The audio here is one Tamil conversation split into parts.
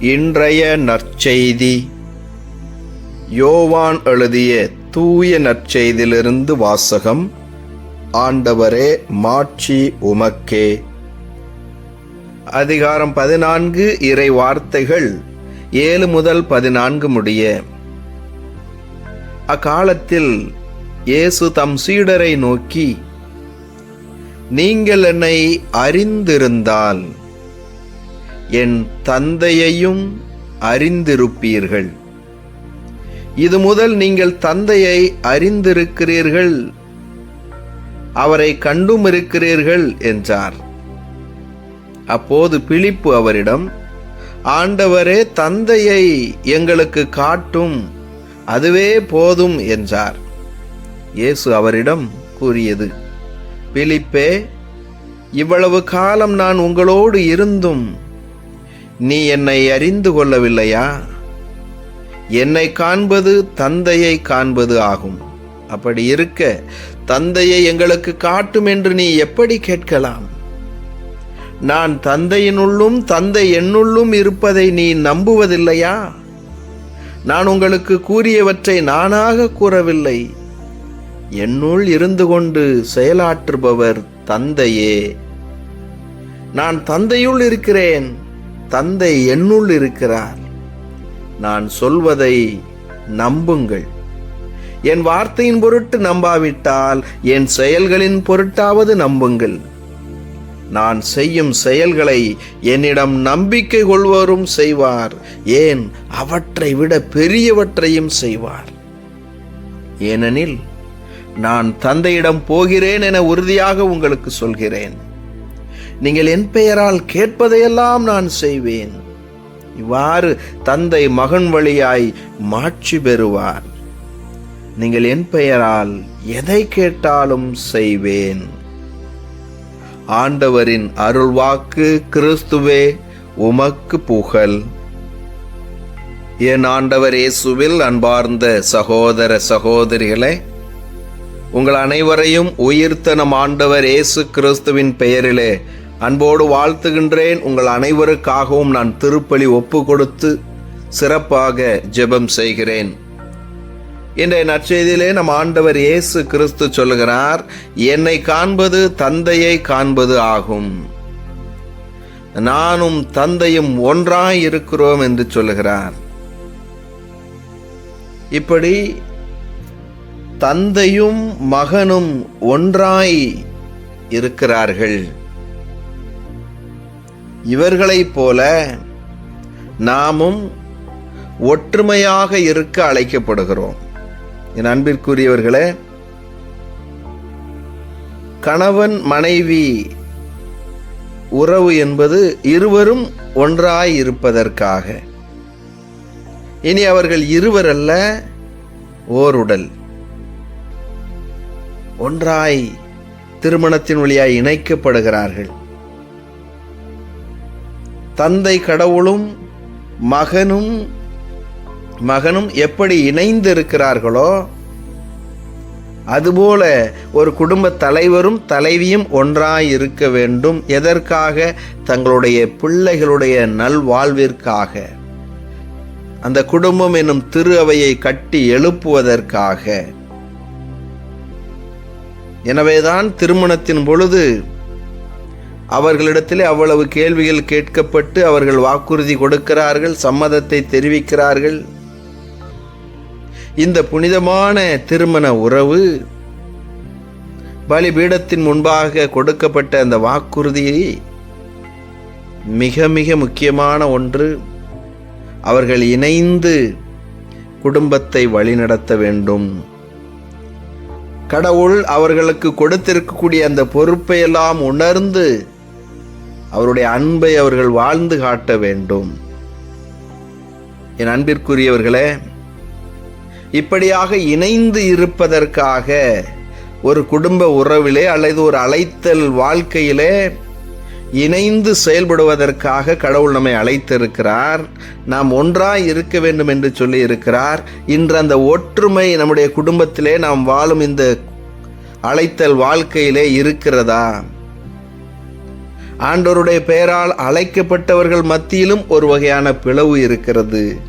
இன்றைய நற்செய்தி. யோவான் எழுதிய தூய நற்செய்தியிலிருந்து வாசகம் ஆண்டவரே மாட்சி உமக்கே. அதிகாரம் பதினான்கு இறை வார்த்தைகள் ஏழு முதல் பதினான்கு முடிய. அக்காலத்தில் இயேசு தம் சீடரை நோக்கி நீங்கள் என்னை அறிந்திருந்தால் என் தந்தையையும் அறிந்திருப்பீர்கள். இது முதல் நீங்கள் தந்தையை அறிந்திருக்கிறீர்கள். அவரை கண்டும் இருக்கிறீர்கள் என்றார். அப்போது பிலிப்பு அவரிடம் ஆண்டவரே தந்தையை எங்களுக்கு காட்டும். அதுவே போதும் என்றார். இயேசு அவரிடம் கூறியது பிலிப்பே இவ்வளவு காலம் நான் உங்களோடு இருந்தும் நீ என்னை அறிந்து கொள்ளவில்லையா? என்னை காண்பது தந்தையை காண்பது ஆகும். அப்படி இருக்க தந்தையை எங்களுக்கு காட்டும் என்று நீ எப்படி கேட்கலாம்? நான் தந்தையினுள்ளும் தந்தை என்னுள்ளும் இருப்பதை நீ நம்புவதில்லையா? நான் உங்களுக்கு கூறியவற்றை நானாக கூறவில்லை. என்னுள் இருந்து கொண்டு செயலாற்றுபவர் தந்தையே. நான் தந்தையுள் இருக்கிறேன். தந்தை என்னுள் இருக்கிறார். நான் சொல்வதை நம்புங்கள். என் வார்த்தையின் பொருட்டு நம்பாவிட்டால் என் செயல்களின் பொருட்டாவது நம்புங்கள். நான் செய்யும் செயல்களை என்னிடம் நம்பிக்கை கொள்வோரும் செய்வார். ஏன்? அவற்றை விட பெரியவற்றையும் செய்வார். ஏனெனில் நான் தந்தையிடம் போகிறேன் என உறுதியாக உங்களுக்கு சொல்கிறேன். நீங்கள் என் பெயரால் கேட்பதையெல்லாம் நான் செய்வேன். இவ்வாறு தந்தை மகன் வழியாய் மாட்சி பெறுவார். நீங்கள் என் பெயரால் எதை கேட்டாலும் செய்வேன். ஆண்டவரின் அருள்வாக்கு கிறிஸ்துவே உமக்கு புகழ். என் ஆண்டவர் இயேசுவில் அன்பார்ந்த சகோதர சகோதரிகளே உங்கள் அனைவரையும் உயிர்த்தனம் ஆண்டவர் இயேசு கிறிஸ்துவின் பெயரிலே அன்போடு வாழ்த்துகின்றேன். உங்கள் அனைவருக்காகவும் நான் திருப்பலி ஒப்பு கொடுத்து சிறப்பாக ஜெபம் செய்கிறேன். இன்றைய நற்செய்தியிலே நம் ஆண்டவர் இயேசு கிறிஸ்து சொல்லுகிறார் என்னை காண்பது தந்தையை காண்பது ஆகும். நானும் தந்தையும் ஒன்றாய் இருக்கிறோம் என்று சொல்லுகிறார். இப்படி தந்தையும் மகனும் ஒன்றாய் இருக்கிறார்கள். இவர்களைப் போல நாமும் ஒற்றுமையாக இருக்க அழைக்கப்படுகிறோம். என் அன்பிற்குரியவர்களே கணவன் மனைவி உறவு என்பது இருவரும் ஒன்றாய் இருப்பதற்காக. இனி அவர்கள் இருவர் அல்ல ஓருடல். ஒன்றாய் திருமணத்தின் வழியாய் இணைக்கப்படுகிறார்கள். தந்தை கடவுளும் மகனும் மகனும் எப்படி இணைந்து இருக்கிறார்களோ அதுபோல ஒரு குடும்ப தலைவரும் தலைவியும் ஒன்றாய் இருக்க வேண்டும். எதற்காக? தங்களுடைய பிள்ளைகளுடைய நல்வாழ்விற்காக. அந்த குடும்பம் என்னும் திரு அவையை கட்டி எழுப்புவதற்காக. எனவேதான் திருமணத்தின் பொழுது அவர்களிடத்திலே அவ்வளவு கேள்விகள் கேட்கப்பட்டு அவர்கள் வாக்குறுதி கொடுக்கிறார்கள் சம்மதத்தை தெரிவிக்கிறார்கள். இந்த புனிதமான திருமண உறவு பலிபீடத்தின் முன்பாக கொடுக்கப்பட்ட அந்த வாக்குறுதியை மிக மிக முக்கியமான ஒன்று. அவர்கள் இணைந்து குடும்பத்தை வழிநடத்த வேண்டும். கடவுள் அவர்களுக்கு கொடுத்திருக்கக்கூடிய அந்த பொறுப்பையெல்லாம் உணர்ந்து அவருடைய அன்பை அவர்கள் வாழ்ந்து காட்ட வேண்டும். என் அன்பிற்குரியவர்களே இப்படியாக இணைந்து இருப்பதற்காக ஒரு குடும்ப உறவிலே அல்லது ஒரு அழைத்தல் வாழ்க்கையிலே இணைந்து செயல்படுவதற்காக கடவுள் நம்மை அழைத்திருக்கிறார். நாம் ஒன்றாய் இருக்க வேண்டும் என்று சொல்லி இருக்கிறார் இன்று அந்த ஒற்றுமை நம்முடைய குடும்பத்திலே நாம் வாழும் இந்த அழைத்தல் வாழ்க்கையிலே இருக்கிறதா? ஆண்டோருடைய பெயரால் அழைக்கப்பட்டவர்கள் மத்தியிலும் ஒரு வகையான பிளவு இருக்கிறது.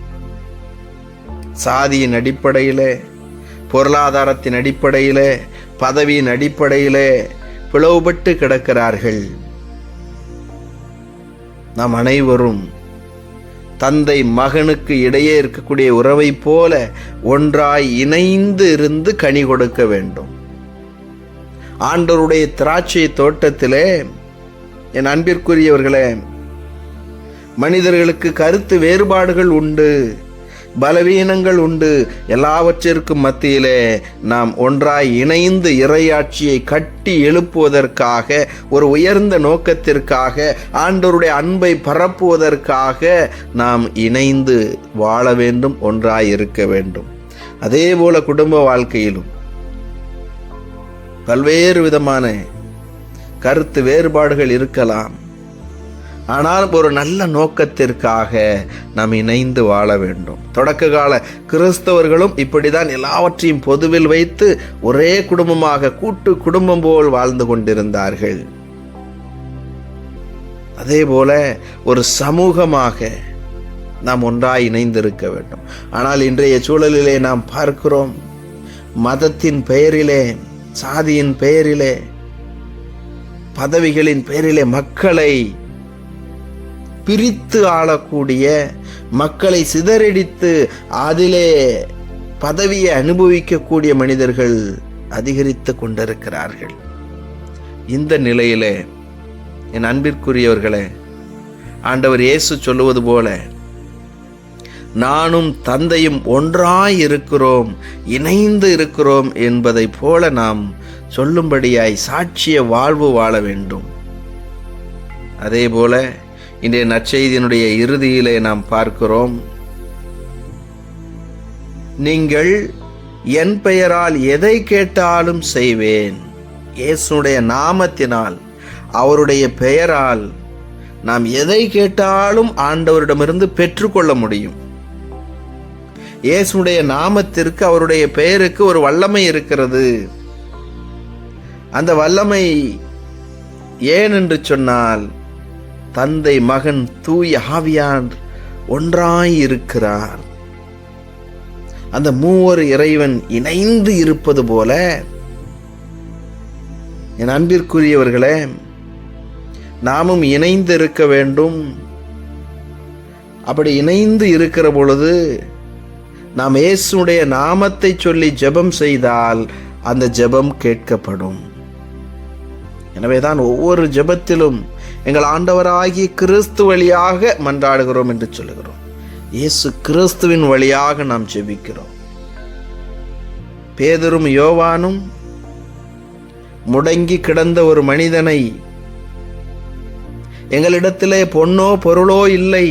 சாதியின் அடிப்படையில் பொருளாதாரத்தின் அடிப்படையில் பதவியின் அடிப்படையில் பிளவுபட்டு கிடக்கிறார்கள். நாம் அனைவரும் தந்தை மகனுக்கு இடையே இருக்கக்கூடிய உறவை போல ஒன்றாய் இணைந்து இருந்து கனி கொடுக்க வேண்டும். ஆண்டவருடைய திராட்சை தோட்டத்திலே என் அன்பிற்குரியவர்களே மனிதர்களுக்கு கருத்து வேறுபாடுகள் உண்டு பலவீனங்கள் உண்டு. எல்லாவற்றிற்கும் மத்தியிலே நாம் ஒன்றாய் இணைந்து இறையாட்சியை கட்டி எழுப்புவதற்காக ஒரு உயர்ந்த நோக்கத்திற்காக ஆண்டோருடைய அன்பை பரப்புவதற்காக நாம் இணைந்து வாழ வேண்டும் ஒன்றாய் இருக்க வேண்டும். அதே போல குடும்ப வாழ்க்கையிலும் பல்வேறு விதமான கருத்து வேறுபாடுகள் இருக்கலாம். ஆனால் ஒரு நல்ல நோக்கத்திற்காக நாம் இணைந்து வாழ வேண்டும். தொடக்க கால கிறிஸ்தவர்களும் இப்படிதான் எல்லாவற்றையும் பொதுவில் வைத்து ஒரே குடும்பமாக கூட்டு குடும்பம் போல் வாழ்ந்து கொண்டிருந்தார்கள். அதே போல ஒரு சமூகமாக நாம் ஒன்றாய் இணைந்திருக்க வேண்டும். ஆனால் இன்றைய சூழலிலே நாம் பார்க்கிறோம் மதத்தின் பெயரிலே சாதியின் பெயரிலே பதவிகளின் பெயரிலே மக்களை பிரித்து ஆளக்கூடிய மக்களை சிதறடித்து அதிலே பதவியை அனுபவிக்கக்கூடிய மனிதர்கள் அதிகரித்து கொண்டிருக்கிறார்கள். இந்த நிலையிலே என் அன்பிற்குரியவர்களே ஆண்டவர் இயேசு சொல்லுவது போல நானும் தந்தையும் ஒன்றாய் இருக்கிறோம் இணைந்து இருக்கிறோம் என்பதை போல நாம் சொல்லும்படியாய் சாட்சிய வாழ்வு வாழ வேண்டும். அதேபோல இன்றைய நற்செய்தியினுடைய இறுதியிலே நாம் பார்க்கிறோம். நீங்கள் என் பெயரால் எதை கேட்டாலும் செய்வேன். இயேசுடைய நாமத்தினால் அவருடைய பெயரால் நாம் எதை கேட்டாலும் ஆண்டவரிடமிருந்து பெற்றுக்கொள்ள முடியும். இயேசுடைய நாமத்திற்கு அவருடைய பெயருக்கு ஒரு வல்லமை இருக்கிறது. அந்த வல்லமை ஏன் என்று சொன்னால் தந்தை மகன் தூய ஆவியான் ஒன்றாய் இருக்கிறார் அந்த மூவர் இறைவன் இணைந்து இருப்பது போல என் அன்பிற்குரியவர்களே நாமும் இணைந்து இருக்க வேண்டும். அப்படி இணைந்து இருக்கிற பொழுது நாம் இயேசுடைய நாமத்தை சொல்லி ஜெபம் செய்தால் அந்த ஜெபம் கேட்கப்படும். எனவேதான் ஒவ்வொரு ஜெபத்திலும் எங்கள் ஆண்டவராகிய கிறிஸ்து வழியாக மன்றாடுகிறோம் என்று சொல்லுகிறோம். இயேசு கிறிஸ்துவின் வழியாக நாம் ஜெபிக்கிறோம். பேதரும் யோவானும் முடங்கி கிடந்த ஒரு மனிதனை எங்களிடத்திலே பொன்னோ பொருளோ இல்லை.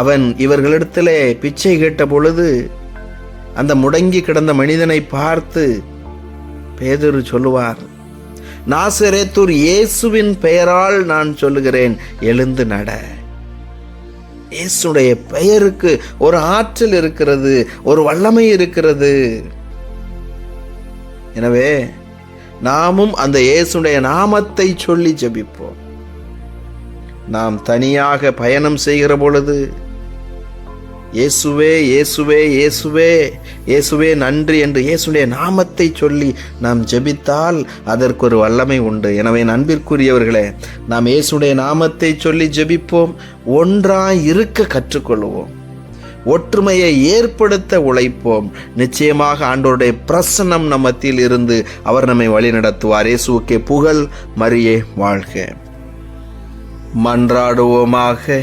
அவன் இவர்களிடத்திலே பிச்சை கேட்ட பொழுது அந்த முடங்கி கிடந்த மனிதனை பார்த்து பேதுரு சொல்லுவார் நாசரேத்தூர் இயேசுவின் பெயரால் நான் சொல்லுகிறேன் எழுந்து நட. இயேசுடைய பெயருக்கு ஒரு ஆற்றல் இருக்கிறது ஒரு வல்லமை இருக்கிறது. எனவே நாமும் அந்த இயேசுடைய நாமத்தை சொல்லி ஜெபிப்போம். நாம் தனியாக பயணம் செய்கிற பொழுது இயேசுவே இயேசுவே இயேசுவே இயேசுவே நன்றி என்று இயேசுடைய நாமத்தை சொல்லி நாம் ஜெபித்தால் அதற்கு ஒரு வல்லமை உண்டு. எனவே நண்பிற்குரியவர்களே நாம் இயேசுடைய நாமத்தை சொல்லி ஜெபிப்போம். ஒன்றாய் இருக்க கற்றுக்கொள்வோம். ஒற்றுமையை ஏற்படுத்த உழைப்போம். நிச்சயமாக ஆண்டோருடைய பிரசன்னம் நம் மத்தியில் இருந்து அவர் நம்மை வழிநடத்துவார். இயேசுக்கே புகழ் மரியே வாழ்க. மன்றாடுவோமாக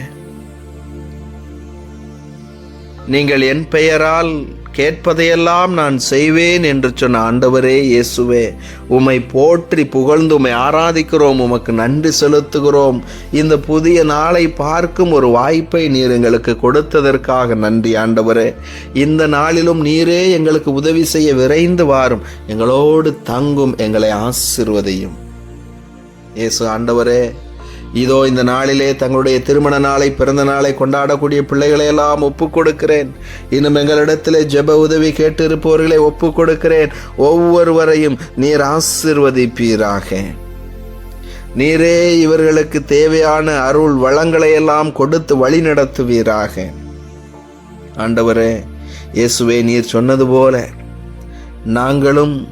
நீங்கள் என் பெயரால் கேட்பதையெல்லாம் நான் செய்வேன் என்று சொன்ன ஆண்டவரே இயேசுவே உம்மை போற்றி புகழ்ந்து உமை ஆராதிக்கிறோம் உமக்கு நன்றி செலுத்துகிறோம். இந்த புதிய நாளை பார்க்கும் ஒரு வாய்ப்பை நீர் எங்களுக்கு கொடுத்ததற்காக நன்றி ஆண்டவரே. இந்த நாளிலும் நீரே எங்களுக்கு உதவி செய்ய விரைந்து வாரும். எங்களோடு தங்கும் எங்களை ஆசிர்வதையும். இயேசு ஆண்டவரே இதோ இந்த நாளிலே தங்களுடைய திருமண நாளை பிறந்த நாளை கொண்டாடக்கூடிய பிள்ளைகளையெல்லாம் ஒப்பு கொடுக்கிறேன் இன்னும் எங்களிடத்திலே ஜெப உதவி கேட்டு இருப்பவர்களை கொடுக்கிறேன் ஒவ்வொருவரையும் நீர் ஆசிர்வதிப்பீராக. நீரே இவர்களுக்கு தேவையான அருள் வளங்களை எல்லாம் கொடுத்து வழி நடத்துவீராக. ஆண்டவரே இயேசுவே நீர் சொன்னது போல நாங்களும்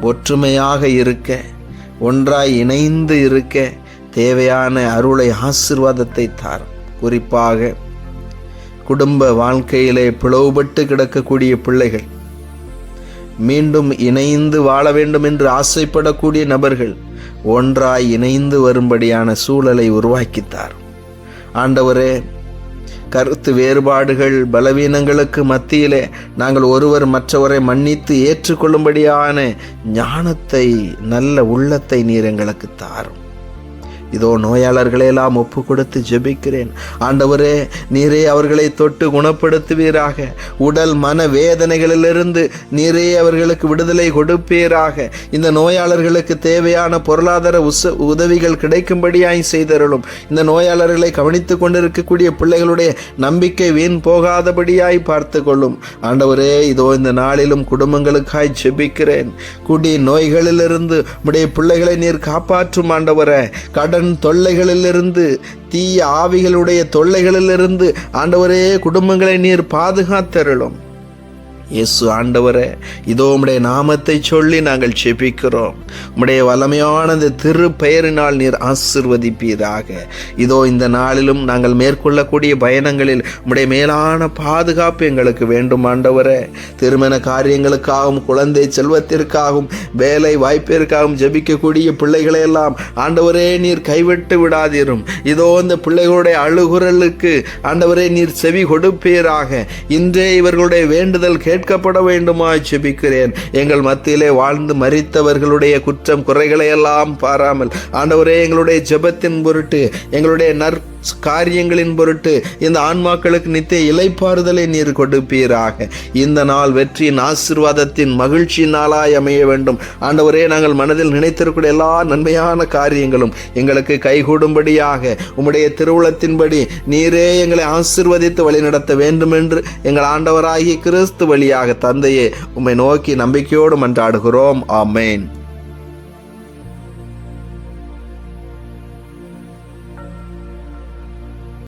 ஒற்றுமையாக இருக்க ஒன்றாய் இணைந்து இருக்க தேவையான அருளை ஆசிர்வாதத்தை தார் குறிப்பாக குடும்ப வாழ்க்கையிலே பிளவுபட்டு கிடக்கக்கூடிய பிள்ளைகள் மீண்டும் இணைந்து வாழ வேண்டும் என்று ஆசைப்படக்கூடிய நபர்கள் ஒன்றாய் இணைந்து வரும்படியான சூழலை உருவாக்கித்தார் ஆண்டவரே கருத்து வேறுபாடுகள் பலவீனங்களுக்கு மத்தியிலே நாங்கள் ஒருவர் மற்றவரை மன்னித்து ஏற்றுக்கொள்ளும்படியான ஞானத்தை நல்ல உள்ளத்தை நீர் எங்களுக்கு தாரும். இதோ நோயாளர்களையெல்லாம் ஒப்பு கொடுத்து ஜெபிக்கிறேன். ஆண்டவரே நீரே அவர்களை தொட்டு குணப்படுத்துவீராக. உடல் மன வேதனைகளிலிருந்து நீரே அவர்களுக்கு விடுதலை கொடுப்பீராக. இந்த நோயாளர்களுக்கு தேவையான பொருளாதார உச உதவிகள் கிடைக்கும்படியாய் செய்தருளும். இந்த நோயாளர்களை கவனித்து கொண்டிருக்கக்கூடிய பிள்ளைகளுடைய நம்பிக்கை வீண் போகாதபடியாய் பார்த்து கொள்ளும் ஆண்டவரே இதோ இந்த நாளிலும் குடும்பங்களுக்காய் ஜெபிக்கிறேன். குடி நோய்களிலிருந்து உடைய பிள்ளைகளை நீர் காப்பாற்றும் ஆண்டவரே. கடன் தொல்லைகளிலிருந்து தீய ஆவிகளுடைய தொல்லைகளிலிருந்து ஆண்டவரே குடும்பங்களை நீர் பாதுகாத்தருளும். இயேசு ஆண்டவரே இதோ உம்முடைய நாமத்தை சொல்லி நாங்கள் செபிக்கிறோம் உம்முடைய வல்லமையான இந்த திரு பெயரினால் நீர் ஆசிர்வதிப்பீராக. இதோ இந்த நாளிலும் நாங்கள் மேற்கொள்ளக்கூடிய பயணங்களில் உம்முடைய மேலான பாதுகாப்பு எங்களுக்கு வேண்டும் ஆண்டவரே. திருமண காரியங்களுக்காகவும் குழந்தை செல்வத்திற்காகவும் வேலை வாய்ப்பிற்காகவும் ஜெபிக்கக்கூடிய பிள்ளைகளையெல்லாம் ஆண்டவரே நீர் கைவிட்டு விடாதீரும். இதோ இந்த பிள்ளைகளுடைய அழுகுரலுக்கு ஆண்டவரே நீர் செவி கொடுப்பீராக. இன்றே இவர்களுடைய வேண்டுதல் கே கேட்கப்பட வேண்டுமா ஜெபிக்கிறேன் எங்கள் மத்தியிலே வாழ்ந்து மறித்தவர்களுடைய குற்றம் குறைகளை எல்லாம் பாராமல். ஆண்டவரே எங்களுடைய ஜெபத்தின் பொருட்டு எங்களுடைய நற் காரியங்களின் பொருட்டு இந்த ஆன்மாக்களுக்கு நித்திய இலைப்பாறுதலை நீர் கொடுப்பீராக. இந்த நாள் வெற்றியின் ஆசிர்வாதத்தின் மகிழ்ச்சி நாளாய் அமைய வேண்டும். ஆண்டவரே நாங்கள் மனதில் நினைத்திருக்கூடிய எல்லா நன்மையான காரியங்களும் எங்களுக்கு கைகூடும்படியாக உம்முடைய திருவுளத்தின்படி நீரே எங்களை ஆசிர்வதித்து வழிநடத்த வேண்டும் என்று எங்கள் ஆண்டவராகிய கிறிஸ்து வழியாக தந்தையே உம்மை நோக்கி நம்பிக்கையோடு மன்றாடுகிறோம் ஆமேன்.